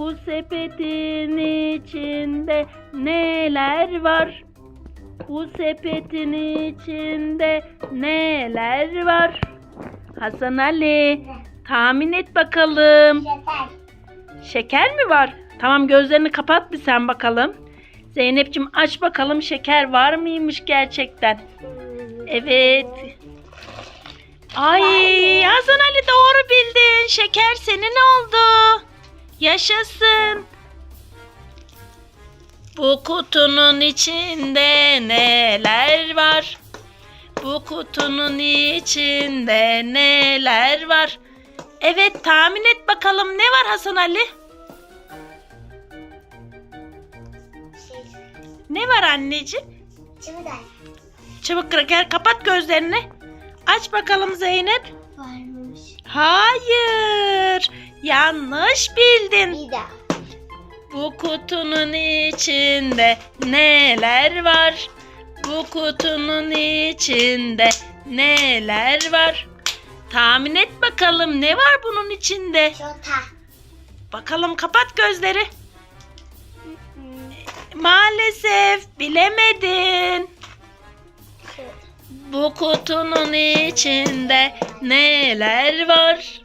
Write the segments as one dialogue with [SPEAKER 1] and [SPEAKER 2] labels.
[SPEAKER 1] Bu sepetin içinde neler var? Bu sepetin içinde neler var? Hasan Ali tahmin et bakalım.
[SPEAKER 2] Yeter.
[SPEAKER 1] Şeker mi var? Tamam gözlerini kapat bir sen bakalım. Zeynep'ciğim aç bakalım şeker var mıymış gerçekten? Evet. Ay Hasan Ali doğru bildin. Şeker senin oldu. Yaşasın. Bu kutunun içinde neler var? Bu kutunun içinde neler var? Evet tahmin et bakalım ne var Hasan Ali?
[SPEAKER 2] Şey,
[SPEAKER 1] Ne var anneciğim?
[SPEAKER 2] çiviler
[SPEAKER 1] Çabuk kraker kapat gözlerini. Aç bakalım Zeynep.
[SPEAKER 2] varmış.
[SPEAKER 1] Hayır. Yanlış bildin.
[SPEAKER 2] Bir daha.
[SPEAKER 1] Bu kutunun içinde neler var? Bu kutunun içinde neler var? Tahmin et bakalım ne var bunun içinde?
[SPEAKER 2] Çota.
[SPEAKER 1] Bakalım kapat gözleri. Maalesef bilemedin. Bu kutunun içinde neler var?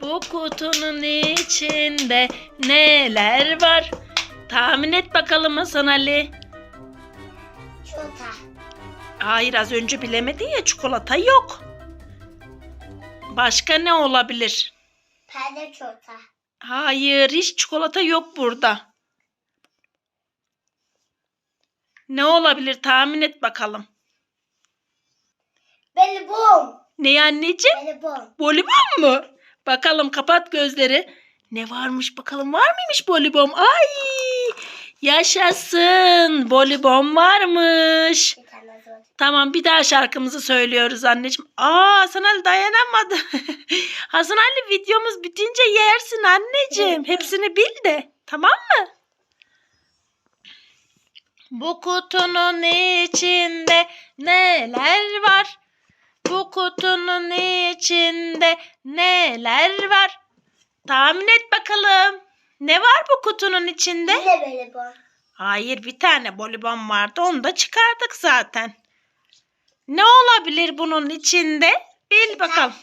[SPEAKER 1] Bu kutunun içinde neler var? Tahmin et bakalım Hasan Ali.
[SPEAKER 2] Çota.
[SPEAKER 1] Hayır az önce bilemedin ya çikolata yok. Başka ne olabilir?
[SPEAKER 2] Perde çota.
[SPEAKER 1] Hayır hiç çikolata yok burada. Ne olabilir tahmin et bakalım.
[SPEAKER 2] Beli bom.
[SPEAKER 1] Ne anneciğim?
[SPEAKER 2] Beli bom.
[SPEAKER 1] Bolibom mu? Bakalım kapat gözleri. Ne varmış bakalım var mıymış bolibom? Ay yaşasın bolibom varmış. Tamam bir daha şarkımızı söylüyoruz anneciğim. Aa Hasan Ali dayanamadı. Hasan Ali videomuz bitince yersin anneciğim. Hepsini bil de. Tamam mı? Bu kutunun içinde neler var? Bu kutunun içinde neler var? Tahmin et bakalım. Ne var bu kutunun içinde?
[SPEAKER 2] Bir de beli bom.
[SPEAKER 1] Hayır bir tane bolibon vardı onu da çıkardık zaten. Ne olabilir bunun içinde? Bil bakalım.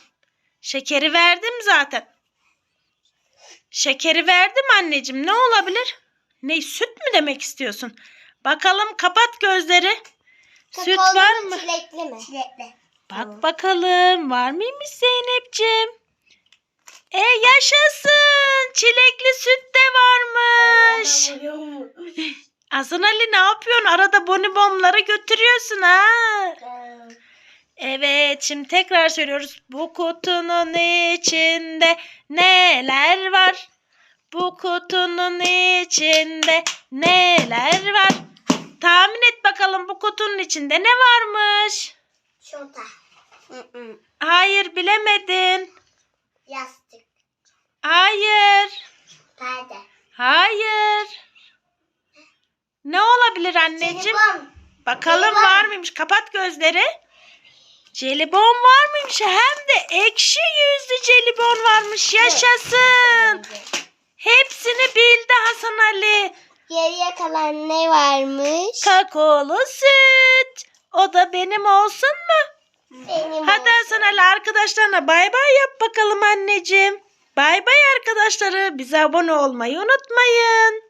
[SPEAKER 1] Şekeri verdim zaten. Şekeri verdim anneciğim. Ne olabilir? Ne süt mü demek istiyorsun? Bakalım kapat gözleri. Süt
[SPEAKER 2] Kakaolu
[SPEAKER 1] var mı?
[SPEAKER 2] Çilekli mi? Çilekli.
[SPEAKER 1] Bak bakalım var mıymış Zeynep'ciğim? E yaşasın. Çilekli süt de varmış. Hasan Ali ne yapıyorsun? Arada bonibonları götürüyorsun ha. Evet şimdi tekrar söylüyoruz. Bu kutunun içinde neler var? Bu kutunun içinde neler var? Tahmin et bakalım bu kutunun içinde ne varmış?
[SPEAKER 2] Çota.
[SPEAKER 1] Hayır bilemedin.
[SPEAKER 2] Yastık.
[SPEAKER 1] Hayır.
[SPEAKER 2] Perde.
[SPEAKER 1] Hayır. Ne olabilir anneciğim?
[SPEAKER 2] Jelibon.
[SPEAKER 1] Bakalım
[SPEAKER 2] Jelibon.
[SPEAKER 1] var mıymış? Kapat gözleri. Jelibon var mıymış? Hem de ekşi yüzlü jelibon varmış. Yaşasın. Hepsini bildi Hasan Ali.
[SPEAKER 2] Geriye kalan ne varmış?
[SPEAKER 1] Kakaolu süt. O da benim olsun mu?
[SPEAKER 2] Benim
[SPEAKER 1] Hadi Hasan Ali arkadaşlarına bay bay yap bakalım anneciğim. Bay bay arkadaşları. Bize abone olmayı unutmayın.